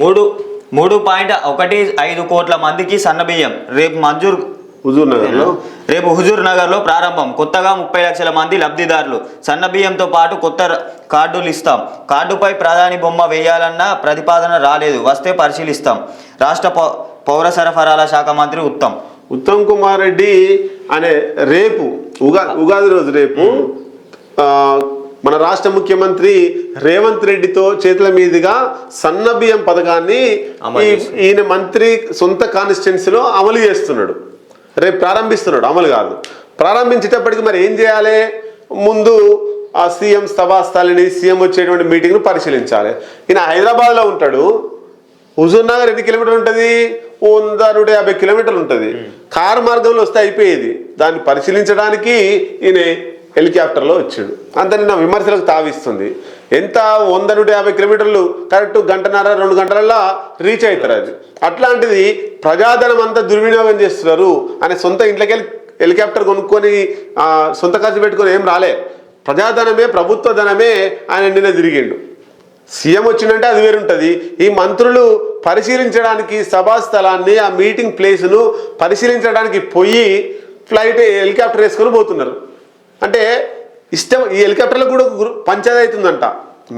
మూడు మూడు పాయింట్ ఒకటి ఐదు కోట్ల మందికి సన్నబియ్యం రేపు మంజూరు హుజూర్ నగర్లో? రేపు హుజూర్ నగర్లో ప్రారంభం. కొత్తగా ముప్పై లక్షల మంది లబ్ధిదారులు. సన్న బియ్యంతో పాటు కొత్త కార్డులు ఇస్తాం. కార్డుపై ప్రధాని బొమ్మ వేయాలన్న ప్రతిపాదన రాలేదు. వస్తే పరిశీలిస్తాం. రాష్ట్ర పౌ- పౌర సరఫరాల శాఖ మంత్రి ఉత్తమ్. ఉత్తమ్ కుమార్ రెడ్డి అనే రేపు ఉగా ఉగాది రోజు రేపు మన రాష్ట్ర ముఖ్యమంత్రి రేవంత్ రెడ్డితో చేతుల మీదుగా సన్న బియ్యం పథకాన్ని. ఈయన మంత్రి సొంత కాన్స్టిట్యున్సీలో అమలు చేస్తున్నాడు. రేపు ప్రారంభిస్తున్నాడు. అమలు కాదు. ప్రారంభించేటప్పటికి మరి ఏం చేయాలి? ముందు ఆ సీఎం సభాస్థలిని సీఎం వచ్చేటువంటి మీటింగ్ను పరిశీలించాలి. ఈయన హైదరాబాద్లో ఉంటాడు. హుజూర్ నగర్ ఎన్ని కిలోమీటర్లు ఉంటుంది? వంద నూట యాభై కిలోమీటర్లు ఉంటుంది. కారు మార్గంలో వస్తే అయిపోయేది. దాన్ని పరిశీలించడానికి ఈయన హెలికాప్టర్లో వచ్చాడు. అంత నిన్న విమర్శలకు తావిస్తుంది. ఎంత వంద నూట యాభై కిలోమీటర్లు కరెక్ట్ గంటన్నర రెండు గంటలల్లో రీచ్ అవుతారు అది. అట్లాంటిది ప్రజాధనం అంతా దుర్వినియోగం చేస్తున్నారు అనే సొంత ఇంట్లోకి వెళ్ళి హెలికాప్టర్ కొనుక్కొని సొంత ఖర్చు పెట్టుకొని ఏం రాలే. ప్రజాధనమే ప్రభుత్వ ధనమే ఆయన నిన్న తిరిగిండు. సీఎం వచ్చిందంటే అది వేరుంటుంది. ఈ మంత్రులు పరిశీలించడానికి సభా స్థలాన్ని ఆ మీటింగ్ ప్లేస్ను పరిశీలించడానికి పోయి ఫ్లైట్ హెలికాప్టర్ వేసుకొని పోతున్నారు. అంటే ఇష్టం ఈ హెలికాప్టర్లో కూడా పంచాయతీ అవుతుందంట.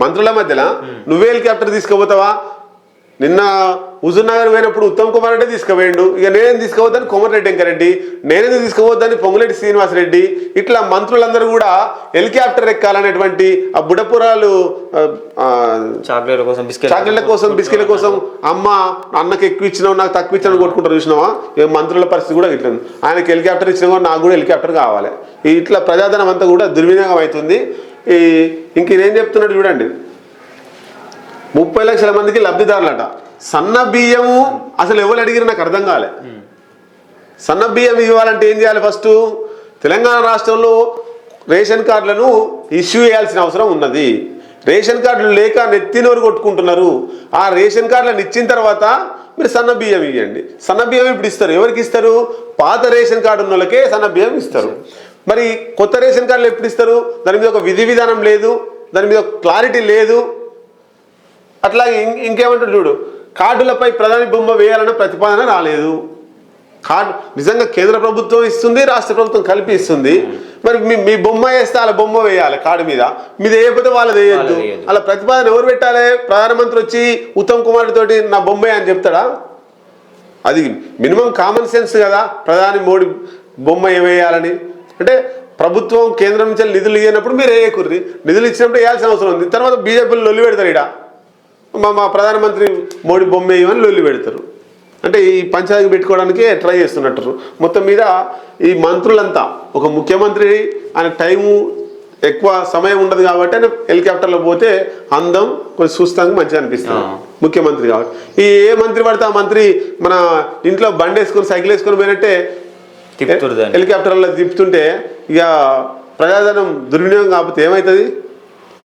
మంత్రుల మధ్యలో నువ్వే హెలికాప్టర్ తీసుకుపోతావా? నిన్న హుజూర్నగర్ పోయినప్పుడు ఉత్తమ్ కుమార్ రెడ్డి తీసుకుపోయిండు. ఇక నేనేం తీసుకుపోద్దని కోమటిరెడ్డి వెంకరెడ్డి. నేనేం తీసుకుపోద్దని పొంగులేటి శ్రీనివాసరెడ్డి ఇట్లా మంత్రులందరూ కూడా హెలికాప్టర్ ఎక్కాలనేటువంటి ఆ బుడపురాలు చాక్లెట్ల కోసం బిస్కెట్ చాక్లెట్ల కోసం బిస్కెట్ల కోసం. అమ్మ అన్నకి ఎక్కువ ఇచ్చినావు నాకు తక్కువ ఇచ్చినావు కొట్టుకుంటారు చూసినావా? మంత్రుల పరిస్థితి కూడా ఇట్లా. ఆయనకి హెలికాప్టర్ ఇచ్చినా కూడా నాకు కూడా హెలికాప్టర్ కావాలి. ఇట్లా ప్రజాధనం అంతా కూడా దుర్వినియోగం అవుతుంది. ఈ ఇంక ఇదేం చెప్తున్నాడు చూడండి. ముప్పై లక్షల మందికి లబ్ధిదారులట. సన్న బియ్యము అసలు ఎవరు అడిగిరు నాకు అర్థం కాలే. సన్న బియ్యం ఇవ్వాలంటే ఏం చేయాలి ఫస్ట్ తెలంగాణ రాష్ట్రంలో రేషన్ కార్డులను ఇష్యూ చేయాల్సిన అవసరం ఉన్నది. రేషన్ కార్డులు లేక నెత్తినోరు కొట్టుకుంటున్నారు. ఆ రేషన్ కార్డులను ఇచ్చిన తర్వాత మీరు సన్న బియ్యం ఇవ్వండి సన్న బియ్యం ఇప్పుడు ఇస్తారు. ఎవరికి ఇస్తారు? పాత రేషన్ కార్డు ఉన్న వాళ్ళకే సన్న బియ్యం ఇస్తారు. మరి కొత్త రేషన్ కార్డులు ఎప్పుడు ఇస్తారు? దాని మీద ఒక విధి విధానం లేదు. దాని మీద క్లారిటీ లేదు. అట్లాగే ఇం- ఇంకేమంటాడు చూడు కార్డులపై ప్రధాని బొమ్మ వేయాలన్న ప్రతిపాదన రాలేదు. కార్డు నిజంగా కేంద్ర ప్రభుత్వం ఇస్తుంది రాష్ట్ర ప్రభుత్వం కలిపి ఇస్తుంది. మరి మీ మీ బొమ్మ వేస్తే వాళ్ళ బొమ్మ వేయాలి కార్డు మీద. మీద వేయకపోతే వాళ్ళది వేయద్దు. అలా ప్రతిపాదన ఎవరు పెట్టాలి? ప్రధానమంత్రి వచ్చి ఉత్తమ్ కుమార్ తోటి నా బొమ్మ అని చెప్తాడా? అది మినిమం కామన్ సెన్స్ కదా ప్రధాని మోడీ బొమ్మ ఏమేయాలని అంటే ప్రభుత్వం కేంద్రం నుంచి నిధులు ఇవ్వనప్పుడు మీరు వేయకుర్రి నిధులు ఇచ్చినప్పుడు వేయాల్సిన అవసరం ఉంది. తర్వాత బీజేపీలు లొల్లి పెడతారు ఇక్కడ మా మా ప్రధానమంత్రి మోడీ బొమ్మ లొల్లి పెడతారు. అంటే ఈ పంచాయతీ పెట్టుకోవడానికే ట్రై చేస్తున్నట్టు. మొత్తం మీద ఈ మంత్రులంతా ఒక ముఖ్యమంత్రి ఆయన టైము ఎక్కువ సమయం ఉండదు కాబట్టి ఆయన హెలికాప్టర్లో పోతే అందం కొంచెం చూస్తానికి మంచిగా అనిపిస్తుంది. ముఖ్యమంత్రి కాబట్టి. ఈ ఏ మంత్రి పడితే ఆ మంత్రి మన ఇంట్లో బండి వేసుకొని సైకిల్ వేసుకొని పోయినట్టే. హెలికాప్టర్లో తిప్పుతుంటే ఇక ప్రజాధనం దుర్వినియోగం కాకపోతే ఏమవుతుంది?